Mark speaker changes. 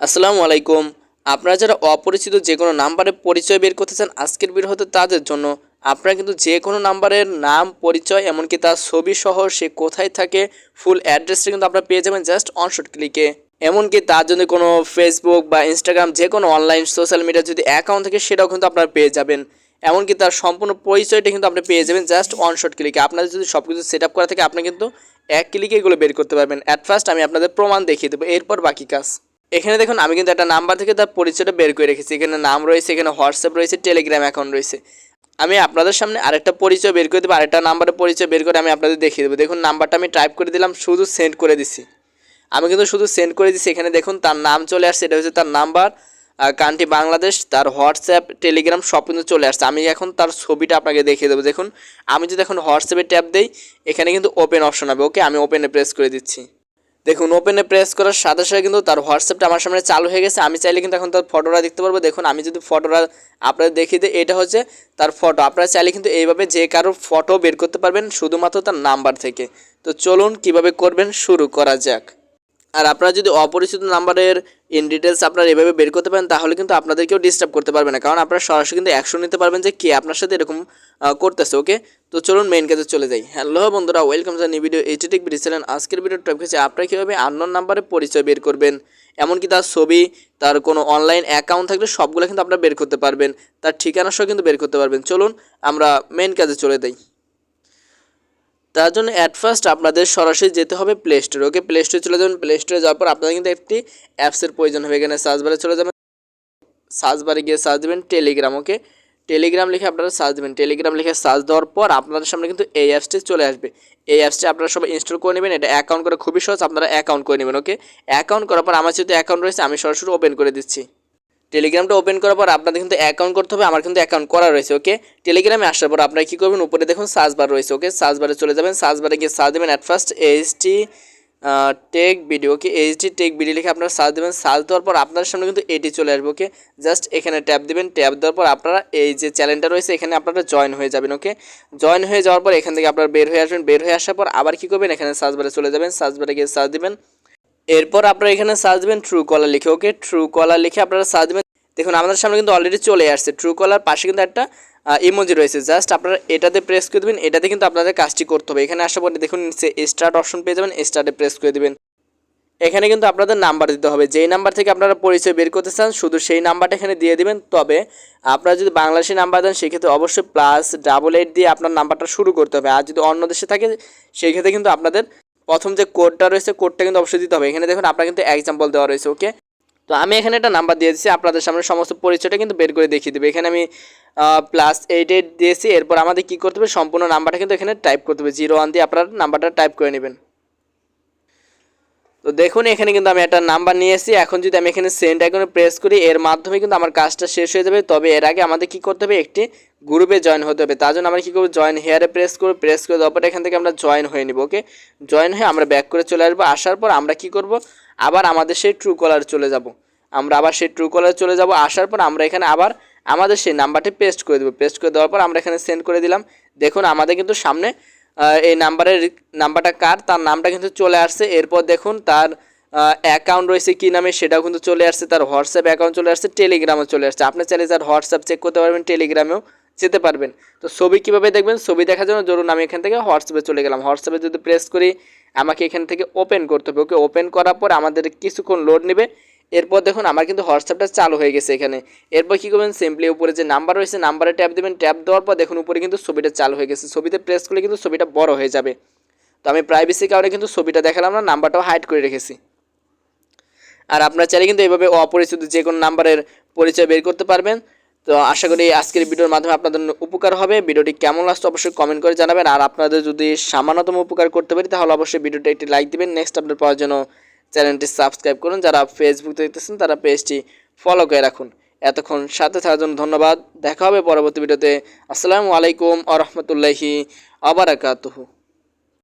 Speaker 1: আসসালামু আলাইকুম। আপনারা যারা অপরিচিত যে কোনো নাম্বারে পরিচয় বের করতে চান আজকের ভিডিও হতে তাদের জন্য আপনারা কিন্তু যে কোনো নাম্বারের নাম, পরিচয়, এমনকি তার ছবি সহ সে কোথায় থাকে ফুল অ্যাড্রেসটা কিন্তু আপনারা পেয়ে যাবেন জাস্ট অনশট ক্লিকে এমনকি তার জন্য কোনো ফেসবুক বা ইনস্টাগ্রাম যে কোনো অনলাইন সোশ্যাল মিডিয়া যদি অ্যাকাউন্ট থাকে, সেটাও কিন্তু আপনারা পেয়ে যাবেন। এমনকি তার সম্পূর্ণ পরিচয়টা কিন্তু আপনি পেয়ে যাবেন জাস্ট অনশট ক্লিকে আপনাদের যদি সব কিছু সেট আপ করা থাকে, আপনি কিন্তু এক ক্লিকে এগুলো বের করতে পারবেন। অ্যাট ফার্স্ট আমি আপনাদের প্রমাণ দেখিয়ে দেবো, এরপর বাকি কাজ। এখানে দেখুন, আমি কিন্তু একটা নাম্বার থেকে তার পরিচয়টা বের করে রেখেছি। এখানে নাম রয়েছে, এখানে হোয়াটসঅ্যাপ রয়েছে টেলিগ্রাম অ্যাকাউন্ট রয়েছে। আমি আপনাদের সামনে আরেকটা পরিচয় বের করে দেবো, আরেকটা নাম্বারের পরিচয় বের করে আমি আপনাদের দেখিয়ে দেবো। দেখুন নাম্বারটা আমি টাইপ করে দিলাম, শুধু সেন্ড করে দিছি। আমি কিন্তু শুধু সেন্ড করে দিছি, এখানে দেখুন, তার নাম চলে আসছে, এটা হচ্ছে তার নাম্বার কান্ট্রি বাংলাদেশ তার হোয়াটসঅ্যাপ টেলিগ্রাম সব কিন্তু চলে আসছে। আমি এখন তার ছবিটা আপনাকে দেখিয়ে দেবো। দেখুন, আমি যদি এখন হোয়াটসঅ্যাপে ট্যাপ দেই, এখানে কিন্তু ওপেন অপশন হবে ওকে আমি ওপেনে প্রেস করে দিচ্ছি। দেখুন ওপেনে প্রেস করার সাথে সাথে কিন্তু তার হোয়াটসঅ্যাপটা আমার সামনে চালু হয়ে গেছে। আমি চাইলে কিন্তু এখন তার ফটোটা দেখতে পারব। দেখুন, আমি যদি ফটোটা আপনারা দেখিয়ে দিই, এটা হচ্ছে তার ফটো আপনারা চাইলে কিন্তু এইভাবে যে কারও ফটো বের করতে পারবেন, শুধুমাত্র তার নাম্বার থেকে। তো চলুন কীভাবে করবেন, শুরু করা যাক। আর আপনারা যদি অপরিচিত নাম্বারের ইন ডিটেলস আপনারা এভাবে বের করতে পারেন, তাহলে কিন্তু আপনাদেরকেও ডিস্টার্ব করতে পারবে না। কারণ আপনারা সরাসরি কিন্তু অ্যাকশন নিতে পারবেন যে কে আপনার সাথে এরকম করতেছে ওকে তো চলুন মেইন কাজে চলে যাই। হ্যালো বন্ধুরা ওয়েলকাম নিউ ভিডিও এইচটিক বিডিছিলেন আজকের ভিডিও টপিক হচ্ছে, আপনারা কীভাবে আননোন নাম্বারে পরিচয় বের করবেন? এমনকি তার ছবি, তার কোনো অনলাইন অ্যাকাউন্ট থাকলে সবগুলো কিন্তু আপনারা বের করতে পারবেন। তার ঠিকানা সহ কিন্তু বের করতে পারবেন। চলুন আমরা মেইন কাজে চলে যাই। তার জন্য অ্যাট ফার্স্ট আপনাদের সরাসরি যেতে হবে প্লে স্টোরে ওকে প্লে স্টোরে চলে যাবেন প্লে স্টোরে যাওয়ার পর আপনাদের কিন্তু একটি অ্যাপসের প্রয়োজন হবে। এখানে সার্চ বারে চলে যাবেন সার্চ বারে গিয়ে সার্চ দেবেন টেলিগ্রাম ওকে টেলিগ্রাম লিখে আপনারা সার্চ দেবেন। টেলিগ্রাম লিখে সার্চ দেওয়ার পর আপনাদের সামনে কিন্তু এই অ্যাপসটি চলে আসবে। এই অ্যাপসটি আপনারা সবাই ইনস্টল করে নেবেন। এটা অ্যাকাউন্ট করে খুবই সহজ, আপনারা অ্যাকাউন্ট করে নেবেন ওকে অ্যাকাউন্ট করার পর আমার যেহেতু অ্যাকাউন্ট রয়েছে, আমি সরাসরি ওপেন করে দিচ্ছি। টেলিগ্রামটা ওপেন করার পর আপনাদের কিন্তু অ্যাকাউন্ট করতে হবে, আমার কিন্তু অ্যাকাউন্ট করা রয়েছে ওকে টেলিগ্রামে আসার পর আপনারা কী করবেন? উপরে দেখুন সার্চ বার রয়েছে ওকে সার্চ বারে চলে যাবেন সার্চ বারে গিয়ে সার্চ দেবেন at first HT tech video okay HD tech video লিখে আপনারা সার্চ দেবেন সার্চ দেওয়ার পর আপনার সামনে কিন্তু এটি চলে আসবে ওকে জাস্ট এখানে ট্যাপ দেবেন ট্যাপ দেওয়ার পর আপনারা এই যে চ্যানেলটা রয়েছে, এখানে আপনারা জয়েন হয়ে যাবেন ওকে জয়েন হয়ে যাওয়ার পর এখান থেকে আপনারা বের হয়ে আসবেন, বের হয়ে আসার পর আবার কী করবেন? এখানে সার্চ বারে চলে যাবেন সার্চ বারে গিয়ে সার্চ দেবেন। এরপর আপনারা এখানে সার্চ দেবেন ট্রু কলার লিখে ওকে ট্রু কলার লিখে আপনারা সার্চ দেবেন। দেখুন, আমাদের সামনে কিন্তু অলরেডি চলে আসছে। ট্রু কলার পাশে কিন্তু একটা ইমোজি রয়েছে। জাস্ট আপনারা এটাতে প্রেস করে দেবেন, এটাতে কিন্তু আপনাদের কাজটি করতে হবে। এখানে আসার পরে দেখুন, নিচে স্টার্ট অপশন পেয়ে যাবেন স্টার্টে প্রেস করে দেবেন। এখানে কিন্তু আপনাদের নাম্বার দিতে হবে। যেই নাম্বার থেকে আপনারা পরিচয় বের করতে চান, শুধু সেই নাম্বারটা এখানে দিয়ে দিবেন। তবে আপনারা যদি বাংলাদেশি নাম্বার দেন, সেক্ষেত্রে অবশ্যই প্লাস ডাবল এইট দিয়ে আপনার নাম্বারটা শুরু করতে হবে। আর যদি অন্য দেশে থাকে সেই ক্ষেত্রে কিন্তু আপনাদের প্রথম যে কোডটা রয়েছে কোডটা কিন্তু অবশ্যই দিতে হবে। এখানে দেখুন, আপনার কিন্তু এক্সাম্পল দেওয়া রয়েছে ওকে তো আমি এখানে একটা নাম্বার দিয়ে দিচ্ছি, আপনাদের সামনে সমস্ত পরিচয়টা কিন্তু বের করে দেখিয়ে দেবে। এখানে আমি প্লাস এইট এইট দিয়েছি, এরপর আমাদের কী করতে হবে? সম্পূর্ণ নাম্বারটা কিন্তু এখানে টাইপ করতে হবে। জিরো ওয়ান দিয়ে আপনার নাম্বারটা টাইপ করে নেবেন। তো দেখুন, এখানে কিন্তু আমি একটা নাম্বার নিয়ে এসেছি। এখন যদি আমি এখানে সেন্ড আইকনে প্রেস করি, এর মাধ্যমে কিন্তু আমার কাজটা শেষ হয়ে যাবে। তবে এর আগে আমাদের কি করতে হবে? একটি গ্রুপে জয়েন হতে হবে। তার জন্য আমরা কী করব? জয়েন হেয়ারে প্রেস করব প্রেস করে দেওয়ার পর এখান থেকে আমরা জয়েন হয়ে নিব ওকে জয়েন হয়ে আমরা ব্যাক করে চলে আসব। আসার পর আমরা কি করব? আবার আমাদের সেই ট্রু কলার চলে যাব। আমরা আবার সেই ট্রু কলার চলে যাব। আসার পর আমরা এখানে আবার আমাদের সেই নাম্বারটি পেস্ট করে দেবো। পেস্ট করে দেওয়ার পর আমরা এখানে সেন্ড করে দিলাম। দেখুন আমাদের কিন্তু সামনে এই নাম্বারের নাম্বারটা কার? তার নামটা কিন্তু চলে আসছে। এরপর দেখুন তার অ্যাকাউন্ট রয়েছে কী নামে সেটাও কিন্তু চলে আসছে। তার হোয়াটসঅ্যাপ অ্যাকাউন্ট চলে আসছে টেলিগ্রামও চলে আসছে। আপনি চাইলে তার হোয়াটসঅ্যাপ চেক করতে পারবেন টেলিগ্রামেও যেতে পারবেন। তো ছবি কীভাবে দেখবেন? ছবি দেখার জন্য ধরুন আমি এখান থেকে হোয়াটসঅ্যাপে চলে গেলাম। হোয়াটসঅ্যাপে যদি প্রেস করি, আমাকে এখান থেকে ওপেন করতে হবে। ওকে ওপেন করার পর আমাদের কিছুক্ষণ লোড নেবে। এরপর দেখুন আমার কিন্তু হোয়াটসঅ্যাপটা চালু হয়ে গেছে এখানে। এরপর কী করবেন? সিম্পলি উপরে যে নাম্বার রয়েছে নাম্বারে ট্যাপ দেবেন। ট্যাপ দেওয়ার পর দেখুন উপরে কিন্তু ছবিটা চালু হয়ে গেছে। ছবিতে প্রেস করলে কিন্তু ছবিটা বড় হয়ে যাবে। তো আমি প্রাইভেসি কারণে কিন্তু ছবিটা দেখালাম না নাম্বারটাও হাইড করে রেখেছি। আর আপনারা চাইলে কিন্তু এইভাবে অপরিচিত যে কোনো নাম্বারের পরিচয় বের করতে পারবেন। তো আশা করি আজকের ভিডিওর মাধ্যমে আপনাদের উপকার হবে। ভিডিওটি কেমন লাগছে অবশ্যই কমেন্ট করে জানাবেন। আর আপনাদের যদি সামান্যতম উপকার করতে পারি, তাহলে অবশ্যই ভিডিওটি একটি লাইক দিবেন। নেক্সট আপডেট পাওয়ার জন্য চ্যানেলটি সাবস্ক্রাইব করুন। যারা ফেসবুক দেখতেছেন, তারা পেজটি ফলো করে রাখুন। এতক্ষণ সাথে থাকার জন্য ধন্যবাদ। দেখা হবে পরবর্তী ভিডিওতে। আসসালামু আলাইকুম আ রহমতুল্লাহি আবরাকাতুহু